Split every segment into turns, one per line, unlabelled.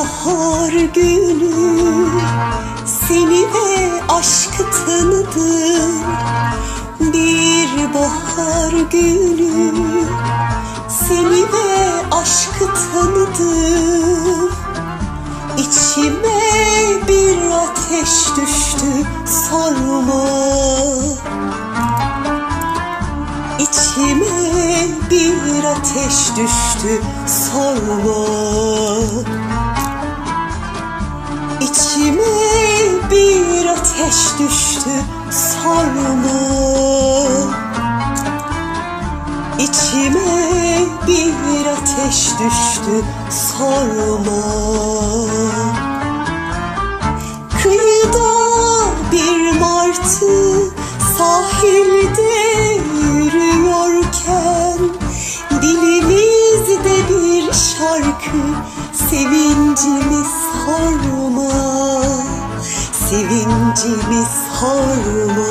Bahar günü seni ve aşkı tanıdım Bir bahar günü seni ve aşkı tanıdım İçime bir ateş düştü sorma İçime bir ateş düştü sorma ateş düştü sorma İçime bir ateş düştü sorma Kıyıda bir martı sahilde yürüyorken Dilimizde bir şarkı sevincimi sorma Sevincimi sorma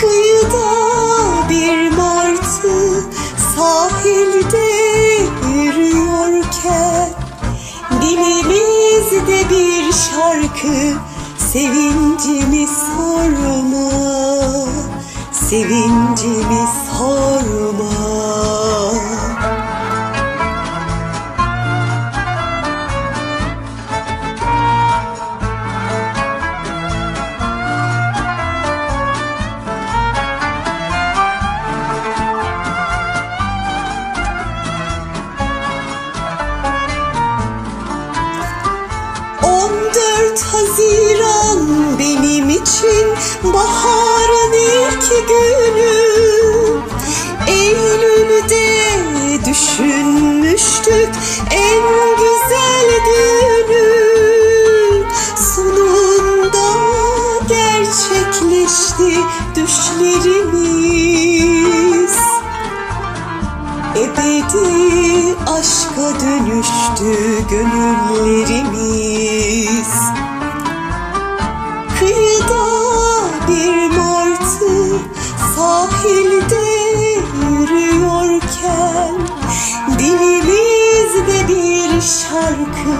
Kıyıda bir martı sahilde yürüyorken Dilimizde bir şarkı sevincimi sorma Sevincimi sorma baharın ilk günü Eylül'de düşünmüştük en güzel günü. Sonunda gerçekleşti düşlerimiz. Ebedi aşka dönüştü gönüllerimiz şarkı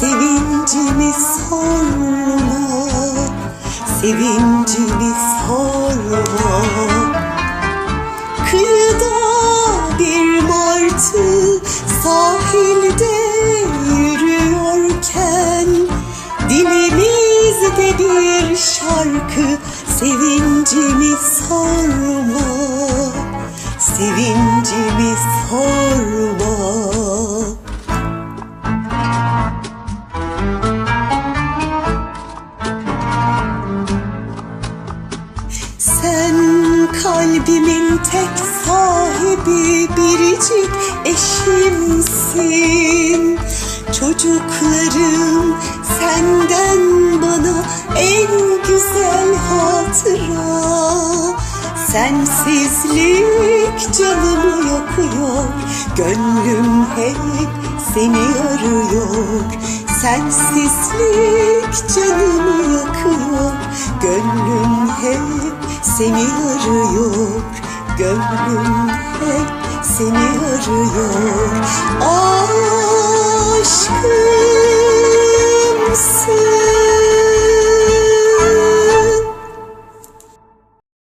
sevincimi sorma Sevincimi sorma Kıyıda bir martı sahilde yürüyorken Dilimizde bir şarkı sevincimi sorma Sevincimi sorma kalbimin tek sahibi biricik eşimsin. Çocuklarım senden bana en güzel hatıra. Sensizlik canımı yakıyor Gönlüm hep seni arıyor. Sensizlik canımı yakıyor Gönlüm hep seni arıyor. Gönlüm hep seni arıyor. Aşkım